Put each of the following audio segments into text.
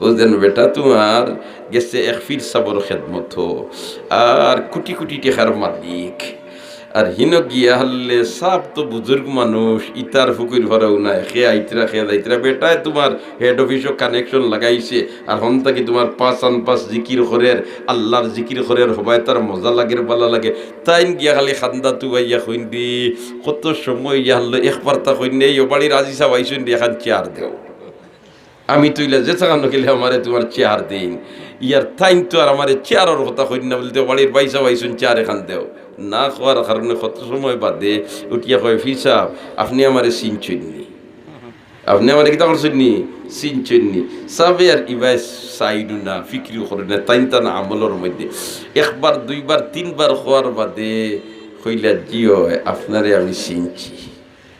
বুঝলেন বেটা তোমার গেছে এক ফির সাবর খেদমত। আর কোটি কোটি টেকার মালিক। আর হিন গিয়া হলে সাপ তো বুজুর্গ মানুষ, ইতার ফুকুর ভরাও নাই। খে আইতরা খে যাইতরা বেটায় তোমার হেড অফিসও কানেকশন লাগাইছে। আর হন থাকি তোমার পাঁচ আন পাঁচ জিকির খরের আল্লাহর জিকির খরের হবাই তার মজা লাগের, বালা লাগে। তাইন গিয়া খালি খান্দা তুবাইয়া কইন দি কত সময় ইয়া হলো একবার তা কইন, এই ও বাড়ির আজি সাব আইসুন দি, এখান চেয়ার দেও। আমি তুইলে যে চাকান নকিলে আমারে তোমার চেয়ার দিন। ইয়ার থাইন তো আর আমারে চেয়ারের কথা কই না বলতে বাড়ির বাইসা বাইসুন চেয়ার এখান দেও। না খাওয়ার কারণে কত সময় বাদে উঠিয়া কয় ফিসাব আপনি আমারে সিন চুননি আপনি আমার কিতা করছেন নি? সিন চুননি সাবে আর ইবাই সাইডু না, ফিক্রি করে না, তাইন তান আমলের মধ্যে। একবার, দুইবার, তিনবার খোয়ার বাদে কইলা, জিও, আপনারে আমি চিনছি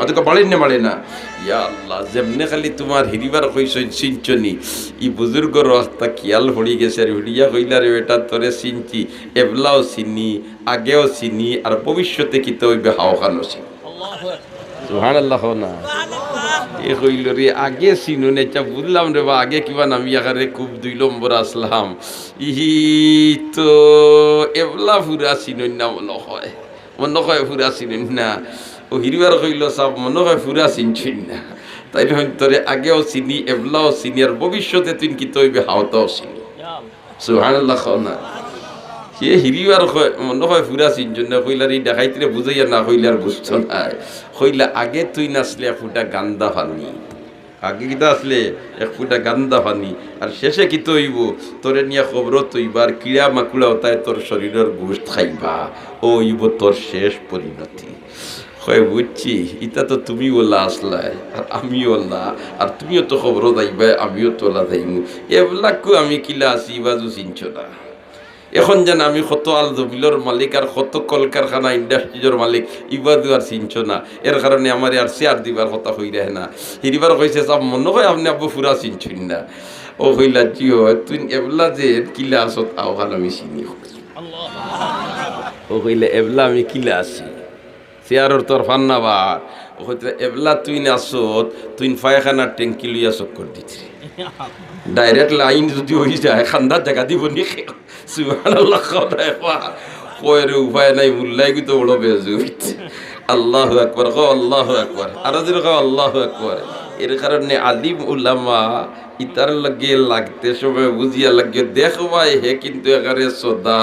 মাদকে বাড়েন না বাড়ে না। ইয়া আল্লাহ যেমনে খালি তোমার হিরিবার কইসই চিনচনি ই বুজুর্গর রাস্তা কিয়াল হড়ি গেছে আর হড়িয়া কইলা রে বেটা তোরে চিনছি এবলাও চিনি আগেও চিনি আর ভবিষ্যতে কি তো ওইবে হাও খানো চিনি সুহান আল্লাহ না। এ কইল রে আগে চিনু নেচা বুঝলাম রে বা আগে কিবা নামি আকারে খুব দুই নম্বর আসলাম। ইহি তো এবলা ফুরা চিনুন না মনে হয়। মনে হয় ফুরা চিনুন না ও হিরিবার কইল সব মনে হয় ফুরা চিনছুন না। তাই তোরে আগেও চিনি, এবলাও চিনি, আর ভবিষ্যতে তুই কি তৈবে হাওতাও চিনি। সুহান আল্লাহ না। সে হিরিবার মনে হয় ফুরা চিনছুন না কইলার এই দেখাইতে বুঝাইয়া না কইলার বুঝতো না। কইলা আগে তুই নাচলে ফুটা গান্দা ফানি আগে কিতা আসলে এক ফুটা গান্দা ফানি আর শেষে কি তৈব তোরে নিয়ে খবর তৈবার কিড়া মাকুড়া তাই তোর শরীরের গোষ্ঠ খাইবা। ও ইব তোর শেষ পরিণতি। হয় বুঝছি। ইটা তো তুমি ওলা আসলাই আর আমি ওলা আর তুমিও তো খবর যাইবা আমিও তোলা যাইমু। এবিলাকও আমি কিলা আছি বাজু চিনছ না। এখন যেন আমি কত আল জমিলর মালিক আর কত কলকারখানা ইন্ডাস্ট্রিজর মালিক ইবাদু আর চিনছ না। এর কারণে আমার আর শেয়ার দিবার কথা হই রে না। হিরিবার কইছে সব মনে হয় আপনি আব্বু ফুরা চিনছুন না। ও কইলা জিও তুই এবলা যে কিলা আসত আওহান আমি চিনি ও কইলে এবলা আমি কিলা আছি। চেয়ারর তোর ফান্না বা ও কইতে এবলা তুই নাচত তুই ফায়খানার ট্যাঙ্কি লইয়া চক্কর দিতি ডাইরেক্ট লাইন যদি হয়ে যায় খান্দার জায়গা দিব নি কয়ের উপায় নাই মুল্লাই তো বড় বেজুত আল্লাহ আকবর কো আল্লাহ আকবর। আর যদি কো আল্লাহ আকবর। এর কারণে আলিম উলামা ইতার লাগে লাগতে সময় বুঝিয়া লাগে দেখবাই হে কিন্তু একারে সদা।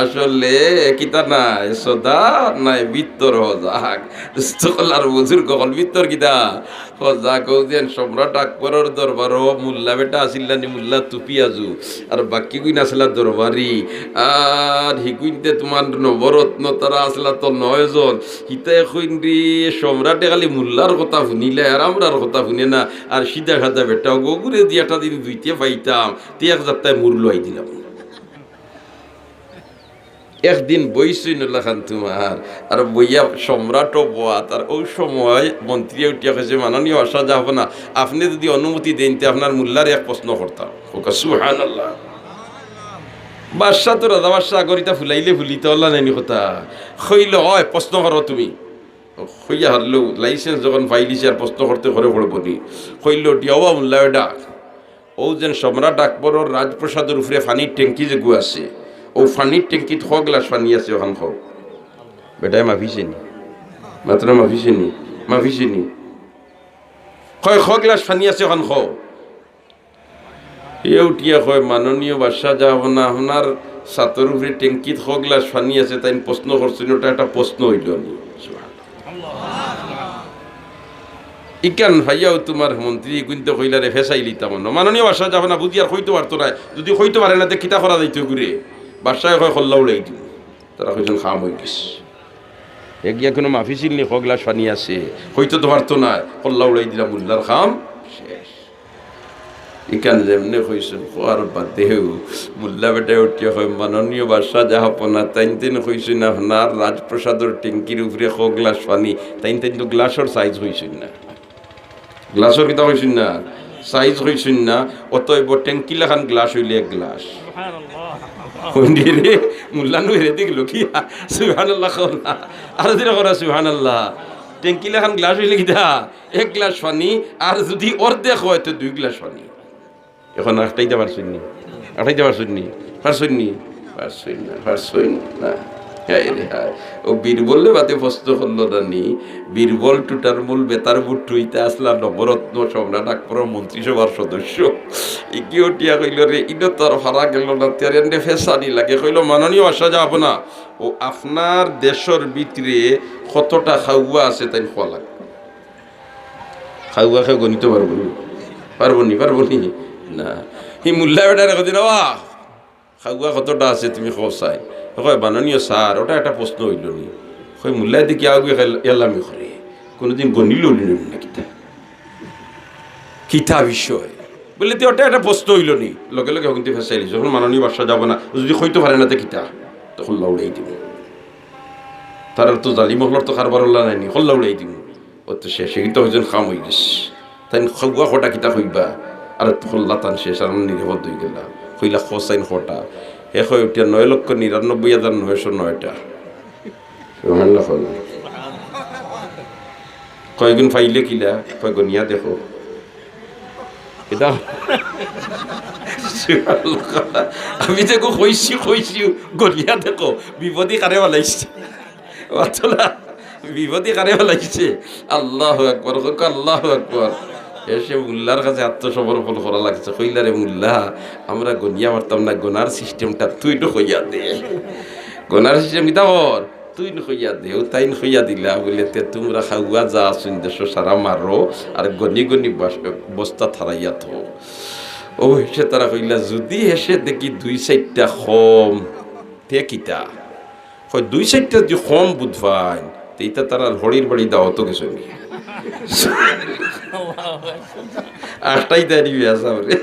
আসলে কিতা নাই, সদা নাই বিত্তর হজাক। সকলার বুজুর্গ হল বিত্তর কিতা হজাক হৌদেন সম্রাট আকবরের দরবার মুল্লা বেটা আসিল্লানি মুল্লা তুপি আজু। আর বাকি গুইন আসলা দরবারি। আর হিকুইনতে তোমার নবরত্ন, তারা আসলা তো নয়জন। হিতা এখন রে সম্রাটে খালি মুল্লার কথা শুনিলে আর আমরার কথা শুনে না। আর সিধা খাদা বেটা গগুরে দিয়ে একটা দিন দুইতে পাইতাম তে এক যাত্রায় মুরলো আই দিলাম একদিন বইসই নলাখান তোমার, আর বইয়া সম্রাট বোয়াত আর ওই সময় মন্ত্রী উঠিয়া কেছে মাননীয়, আসা যাব না। আপনি যদি অনুমতি দেন, তে আপনার মোল্লার এক প্রশ্ন করতাম। ওকে সুহান আল্লাহ বাদশাহ তো রাজা বাদশাহ গরিতা ফুলাইলে ফুলিতে হল্লা নাইনি কথা। খইল হয় প্রশ্ন করো তুমি। হইয়া হারলো, লাইসেন্স যখন পাইলিছে আর প্রশ্ন করতে ঘরে পড়ব নি। কইল, টিয়াওয়া মোল্লা ডাক। ও যেন সম্রাট আকবরের রাজপ্রসাদের উপরে ফানির ট্যাঙ্কি যে গু আছে, ও ফানির ট্যাঙ্কিত শ গ্লাস পানি আছে ওখান খাও বেটাই মাফিছে নি মাত্র মাফিছে নি মাফিছে নি কয়, শ গ্লাস পানি আছে ওখান খাও এ উঠিয়া কয়, মাননীয় বাদশাহ যাব না আপনার সাতর উপরে ট্যাঙ্কিত শ গ্লাস পানি আছে, তাই প্রশ্ন করছেন ওটা একটা প্রশ্ন হইল নি। ইকান ভাইয়াও তোমার মন্ত্রী কিন্তু কইলারে ফেসাই লিতাম। মাননীয় বাসা যাব না বুঝি আর হইতে পারতো না যদি হইতে পারে না কিতা করা যাইতো ঘুরে? বাসায় হয় খল্লা উড়াই দিব তারা কইজন খাম হয়ে গেছে এগিয়া কোনো মাফি নি খগলাস পানি আছে। হইতে তো পারতো না খল্লা উড়াই দিলাম, উল্লার খাম শেষ। ইকান যেমনি কইছেন খোয়ার বাদেও মোল্লা বেটায় উঠিয়া হয় মাননীয় বাদশাহ জাহাপনা তাইন তিন কইছেন আপনার রাজপ্রসাদর টেঙ্কির উপরে খ গ্লাস পানি তাইন তিন তো গ্লাসর সাইজ হইছেন না। গ্লাসর কিতা হইছেন না? সাইজ হইছেন না? অতএব টেঙ্কি লাখান গ্লাস হইলে এক গ্লাস হইনি রে মুল্লানু রে দেখল কি না। আর করা গ্লাস হইলে কিতা এক গ্লাস পানি আর যদি অর্ধেক হয় তো দুই গ্লাস পানি। এখন পারছেন নি পারছেন নি পারছেন নি পারছেন না পারছেন না রে। ও বীরবল বাদে প্রশ্ন করল রানি বীরবল টুটার মূল বেতার বুট টুইতে আসলা নবরত্ন সম্রাট আকবর মন্ত্রিসভার সদস্য। ইকি উঠিয়া কইল রে, ইনো তোর হারা গেল না তেরেন্ডে ফেসানি লাগে। কইল, মাননীয় আসা যাব না। ও, আপনার দেশের ভিতরে কতটা খাওয়া আছে তাই খোয়া লাগে খাওয়া খেয়ে গণিতে পারব নি? পারব নি পারব নি? না। হি মুল্লা বেটার কথা না খাওয়া কতটা আছে তুমি খসাই হয়, বানানীয় স্যার, ওটা একটা প্রশ্ন হইল নি। হয় মুল্লাই দেখি আগে এলামি করে কোনোদিন গণিল না কিতা? কিতা বিষয়? বলে তো ওটা একটা প্রশ্ন হইল নি। লগে লগে হকিতে ফেসাইলি, যখন মাননীয় বাসা যাব না, যদি হইতে পারে না তো কিতা? তখন লাউড়াই দিব। তার তো জালি মহলর তো কারবার হল্লা নাইনি হল্লা উড়াই দিব। ও তো শেষে কিন্তু হয়েছেন খাম হয়ে গেছে। তাই খাওয়া খটা কিতা হইবা আর হল্লা তান শেষ, আর নিরাপদ হয়ে গেলা। হইলা খসাইন খটা হয় উঠিয়া নয় লক্ষ নিরানব্বই হাজার নয়শো নয়টা। কয়গুণ ফাইলে কিলা? কয় গনিয়া দেখো। এটা আমি দেখো কইছি কইছি গনিয়া দেখো। বিপদে কারে বলাইছে বিপদে কারে বলাইছে আল্লাহ আকবর কক আল্লাহ আকবর। এসে মুল্লার কাছে আত্মসমর্পণ করা লাগছে। কইলারে মুল্লা আমরা গনিয়া পারতাম না, গোনার সিস্টেমটা তুই তো কইয়া দে। গোনার সিস্টেম কিতা তুই নইয়া দে, ও তাই নইয়া দিলা। বলে তে তোমরা খাওয়া যা আসুন দেশ, সারা মারো, আর গনি গনি বাস- বস্তা থারাইয়া থো। ও হেসে তারা কইলা, যদি হেসে দেখি দুই চারটা কম তে হয় দুই চারটা যদি কম বুধবাই তেইটা তারা হরির বাড়ি দাও তো কিছু নেই। আটটাই দাঁড়িয়ে আসা রে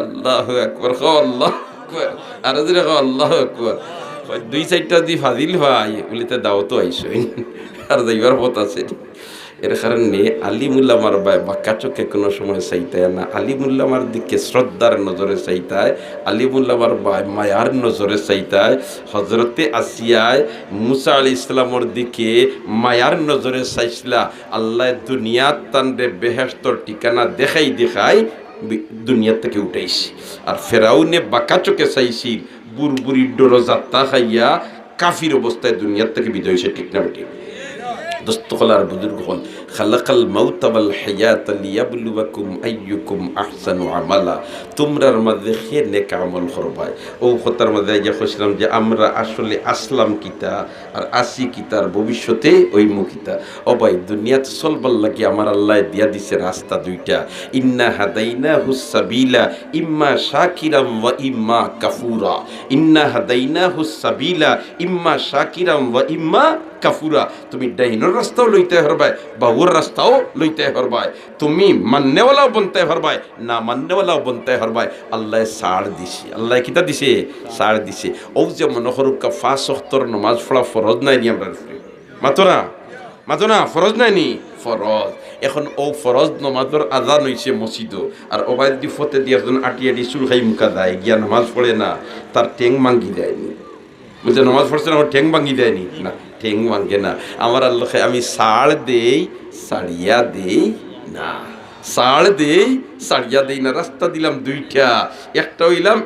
আল্লাহ একবার খাও আল্লাহ আকবর। আর যদি আল্লাহ একবার দুই চারটা যদি ফাজিল ভাই বলে তা দাও তো আইসো আর যাইবার পথ আছে। এর কারণে আলিমুল্লামার বাই বাক্কা চোখে কোনো সময় চাইতায় না। আলিমুল্লামার দিকে শ্রদ্ধার নজরে চাইতায় আলিমুল্লামার বাই মায়ার নজরে চাইতায়। হজরতে আসিয়ায় মুসা আলি ইসলামর দিকে মায়ার নজরে চাইছিলা। আল্লাহ দুনিয়ার তানরে বেহেস্তর ঠিকানা দেখাই দেখাই দুনিয়ার থেকে উঠাইছি। আর ফেরাউনে বাঁকা চোখে চাইছিল বুরবুরি ডোরো যাত্রা খাইয়া কাফির অবস্থায় দুনিয়ার থেকে বিজয় হয়েছে ঠিক না বেটি দোস্ত হলার বুজুর্গ হল খালাকাল মাউত ওয়াল হায়াত লিয়াবলুয়াকুম আইয়ুকুম আহসানু আমালা। তোমরার মাঝে খে নেক আমল করবাই ও কথার মাঝে যা কইছিলাম যে, আমরা আসলে আসলাম কিতা? আর আসি কিতার ভবিষ্যতে ওই মুখিতা ও ভাই, দুনিয়াত চলবার লাগে আমার আল্লাহ দিয়া দিছে রাস্তা দুইটা। ইন্না হাদাইনা হুসাবিলা ইম্মা শাকিরাম ওয়া ইম্মা কাফুরা। ইন্না হাদাইনা হুসাবিলা ইম্মা শাকিরাম ওয়া ইম্মা কাফুরা, তুমি ডাইনোর রাস্তাও লইতে হরবাই বাবুর রাস্তাও লইতে হরবাই তুমি মান্যওয়ালাও বনতে হরবাই না মান্যওয়ালাও বনতে হরবাই আল্লাহ সার দিছে, আল্লাহ কিতা দিছে? সার দিছে। ও যে মনোহরুকা ফাঁস অক্তর নমাজ পড়া ফরজ নাই নি আমরা মাতরা মাতো না ফরজ নাই নি? ফরজ এখন ও ফরজ নমাজর আজান হইছে মসজিদ আর ওবাই দি ফতে দিয়ে একজন আটিয়া দি চুল খাই মুখা দেয়, গিয়া নামাজ পড়ে না তার টেং মাঙ্গি দেয়নি বলছে নামাজ পড়ছে আমার ভাঙি ভাঙি দেয়নি। না, ঠেং ভাঙে না। আমার আল্লাহ আমি সাড় দেই, সাড়িয়া দেই না। সাড় দেই সাড়িয়া দেই না রাস্তা দিলাম দুইটা। একটা হইলাম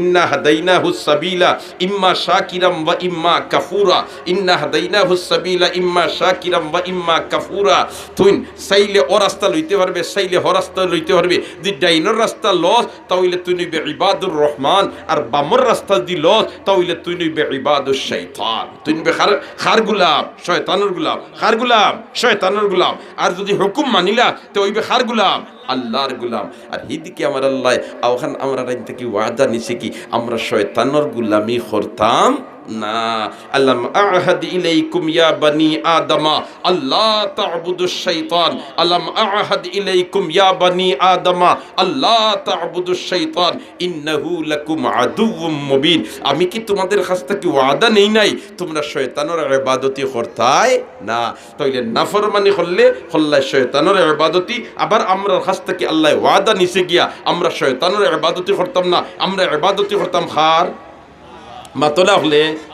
ইন্না হাদাইনা হুসাবিলা ইম্মা শাকিরাম ওয়া ইম্মা কাফুরা। ইন্না হাদাইনা হুসাবিলা ইম্মা শাকিরাম ওয়া ইম্মা কাফুরা। তুই চাইলে ও রাস্তা লইতে পারবে চাইলে হ রাস্তা লইতে পারবে। যদি ডাইনোর রাস্তা লস তাহলে তুই নইবে ইবাদুর রহমান। আর বামর রাস্তা যদি লস তাহলে তুই নইবে ইবাদুর শৈতান তুই নইবে খার খার গুলাম, শয়তানুর গুলাম। খার গুলাম, শয়তানুর গুলাম। আর যদি হুকুম মানিলা তো ওইবে খার গুলাম। আল্লাহর গুলাম। আর হিদিকে আমার আল্লাহ আওখান আমরা রাইন থেকে, ওয়াদা নিছে কি? আমরা শয়তানোর গুলামি করতাম। না। আল্লাহ আহাদ ইলাইকুম আল্লাহ লাকুম আমি কি তোমাদের কাছ থেকে ওয়াদা নেই নাই? তোমরা শয়তানের ইবাদতি করতাই না। তাইলে নাফরমানি করলে হল্লা শয়তানের ইবাদতি। আবার আমরা কাছ থেকে আল্লাহ ওয়াদা নিছে গিয়া আমরা শয়তানের ইবাদতি করতাম না। আমরা ইবাদতি করতাম খার মাতলা হলে